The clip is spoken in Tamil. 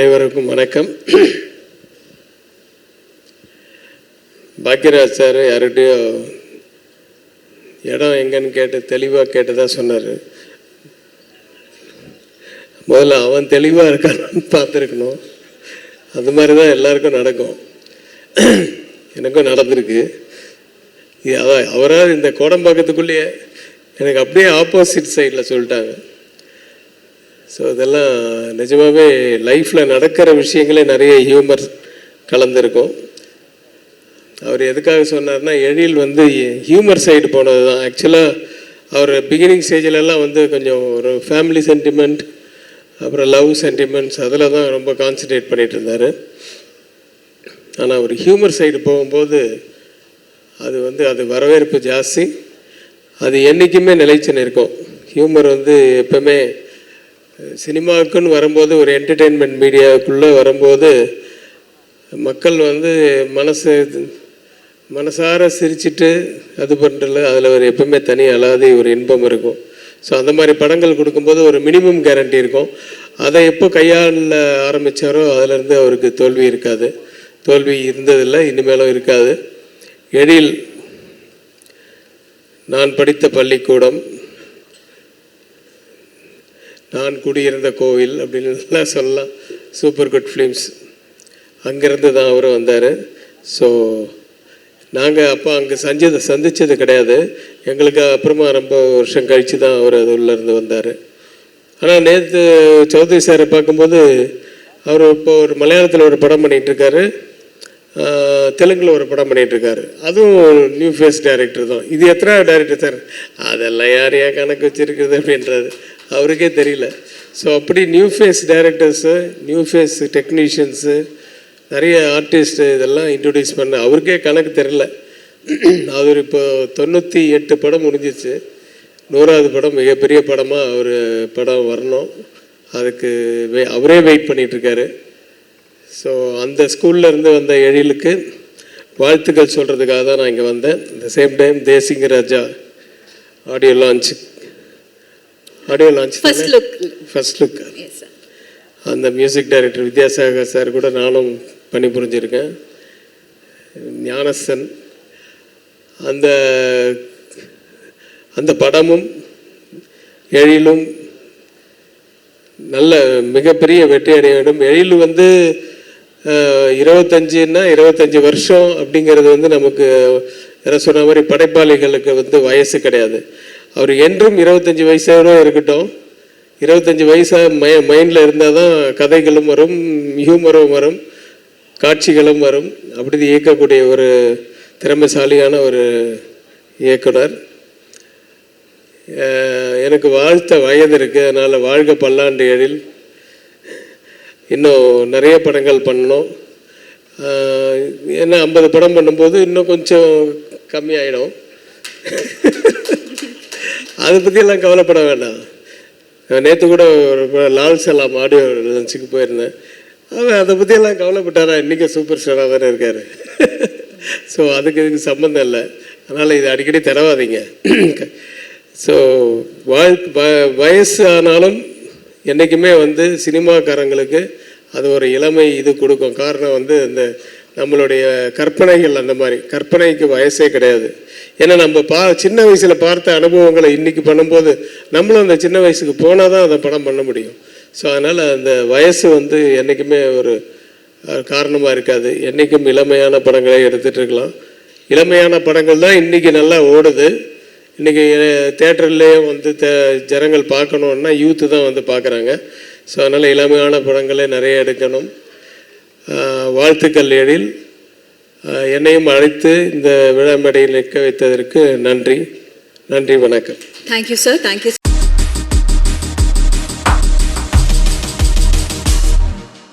அனைவருக்கும் வணக்கம். பாக்கியராஜ் சார் யார்கிட்டயோ இடம் எங்கன்னு கேட்டு தெளிவாக கேட்டதாக சொன்னார். முதல்ல அவன் தெளிவாக இருக்கான்னு பார்த்துருக்கணும். அது மாதிரி தான் எல்லாருக்கும் நடக்கும். எனக்கும் நடந்திருக்கு. அதான் அவராக இந்த கோடம்பாக்கத்துக்குள்ளேயே எனக்கு அப்படியே ஆப்போசிட் சைடில் சொல்லிட்டாங்க. ஸோ இதெல்லாம் நிஜமாகவே லைஃப்பில் நடக்கிற விஷயங்களே நிறைய ஹியூமர் கலந்துருக்கும். அவர் எதுக்காக சொன்னார்னா எழில் வந்து ஹியூமர் சைடு போனது தான். ஆக்சுவலாக அவர் பிகினிங் ஸ்டேஜிலலாம் வந்து கொஞ்சம் ஒரு ஃபேமிலி சென்டிமெண்ட் அப்புறம் லவ் சென்டிமெண்ட்ஸ் அதில் தான் ரொம்ப கான்சன்ட்ரேட் பண்ணிகிட்டு இருந்தார். ஆனால் அவர் ஹியூமர் சைடு போகும்போது அது வந்து அது வரவேற்பு ஜாஸ்தி. அது என்றைக்குமே நிலைச்சு நிற்கும். ஹியூமர் வந்து எப்பவுமே சினிமாவுக்குன்னு வரும்போது ஒரு என்டர்டெயின்மெண்ட் மீடியாவுக்குள்ளே வரும்போது மக்கள் வந்து மனசு மனசார சிரிச்சிட்டு அது பண்ணுறல அதில் ஒரு எப்பவுமே தனி அலாதி ஒரு இன்பம் இருக்கும். ஸோ அந்த மாதிரி படங்கள் கொடுக்கும்போது ஒரு மினிமம் கேரண்டி இருக்கும். அதை எப்போ கையாள ஆரம்பித்தாரோ அதிலேருந்து அவருக்கு தோல்வி இருக்காது. தோல்வி இருந்ததில்லை இனிமேலும் இருக்காது. எழில் நான் படித்த பள்ளிக்கூடம் நான் குடியிருந்த கோவில் அப்படின்னு சொல்லலாம். சூப்பர் குட் ஃபிலிம்ஸ் அங்கேருந்து தான் அவரும் வந்தார். ஸோ நாங்கள் அப்போ அங்கே சஞ்சது சந்தித்தது கிடையாது. எங்களுக்கு அப்புறமா ரொம்ப வருஷம் கழித்து தான் அவர் அது உள்ளேருந்து வந்தார். ஆனால் நேற்று சௌத்ரி சாரை பார்க்கும்போது அவர் இப்போ ஒரு மலையாளத்தில் ஒரு படம் பண்ணிகிட்டு தெலுங்கில் ஒரு படம் பண்ணிகிட்ருக்காரு அதுவும் நியூ ஃபேஸ் டைரக்டர் தான். இது எத்தனை டைரக்டர் சார் அதெல்லாம் யார் ஏன் கணக்கு வச்சுருக்குது அப்படின்றது. அவருக்கே தெரியல. ஸோ அப்படி new face directors new face technicians நிறைய ஆர்டிஸ்ட்டு இதெல்லாம் இன்ட்ரடியூஸ் பண்ண அவருக்கே கணக்கு தெரில அவர் இப்போ தொண்ணூற்றி எட்டு படம் முடிஞ்சிச்சு. நூறாவது படம் மிகப்பெரிய படமாக அவர் படம் வரணும். அதுக்கு வே அவரே வெயிட் பண்ணிகிட்ருக்காரு ஸோ அந்த ஸ்கூல்ல இருந்து வந்த எழிலுக்கு வாழ்த்துக்கள் சொல்கிறதுக்காக தான் நான் இங்கே வந்தேன். இந்த same time Desingu Raja audio launch audio launch. First look Yes, sir. அந்த மியூசிக் டைரக்டர் வித்யாசாகர் சார் கூட நானும் பணிபுரிஞ்சிருக்கேன் ஞானசன் அந்த அந்த படமும் எழிலும் நல்ல மிகப்பெரிய வெற்றி அடைய வேண்டும். எழில் வந்து இருபத்தஞ்சுன்னா இருபத்தஞ்சி வருஷம் அப்படிங்கிறது வந்து நமக்கு என்ன சொன்ன மாதிரி படைப்பாளிகளுக்கு வந்து வயசு கிடையாது. அவர் என்றும் இருபத்தஞ்சி வயசாக இருக்கட்டும். இருபத்தஞ்சி வயசாக மை மைண்டில் இருந்தால் தான் கதைகளும் வரும் ஹியூமரும் வரும் காட்சிகளும் வரும். அப்படி இயக்கக்கூடிய ஒரு திறமைசாலியான ஒரு இயக்குனர். எனக்கு வாழ்த்த வயது இருக்குது அதனால் வாழ்க பல்லாண்டு எழில் இன்னும் நிறைய படங்கள் பண்ணணும். ஏன்னா ஐம்பது படம் பண்ணும்போது இன்னும் கொஞ்சம் கம்மியாயிடும். அதை பற்றியெல்லாம் கவலைப்பட வேண்டாம். நேற்று கூட ஒரு லால் சலாம் ஆடியோ லஞ்சுக்கு போயிருந்தேன். அவன் அதை பற்றியெல்லாம் கவலைப்பட்டாரா? இன்றைக்கி சூப்பர் ஸ்டாராக தானே இருக்கார். ஸோ அதுக்கு இதுக்கு சம்மந்தம் இல்லை. அதனால் இது அடிக்கடி தரவாதீங்க ஸோ வாழ் வ- வயசு ஆனாலும் என்றைக்குமே வந்து சினிமாக்காரங்களுக்கு அது ஒரு இளமை இது கொடுக்கும். காரணம் வந்து இந்த நம்மளுடைய கற்பனைகள் அந்த மாதிரி. கற்பனைக்கு வயசே கிடையாது. ஏன்னா நம்ம பா சின்ன வயசில் பார்த்த அனுபவங்களை இன்றைக்கி பண்ணும்போது நம்மளும் அந்த சின்ன வயசுக்கு போனால் தான் அதை படம் பண்ண முடியும். ஸோ அதனால் அந்த வயசு வந்து என்றைக்குமே ஒரு காரணமாக இருக்காது. என்றைக்கும் இளமையான படங்களை எடுத்துகிட்டு இருக்கலாம். இளமையான படங்கள் தான் இன்றைக்கி நல்லா ஓடுது. இன்றைக்கி தேட்டர்லேயே வந்து தே ஜனங்கள் பார்க்கணுன்னா யூத்து தான் வந்து பார்க்குறாங்க. ஸோ அதனால் இளமையான படங்களே நிறைய எடுக்கணும். வாழ்த்துக்கள் எழில். என்னையும் அழைத்து இந்த விழா மேடையில் நிற்க வைத்ததற்கு நன்றி. நன்றி வணக்கம். Thank you sir thank you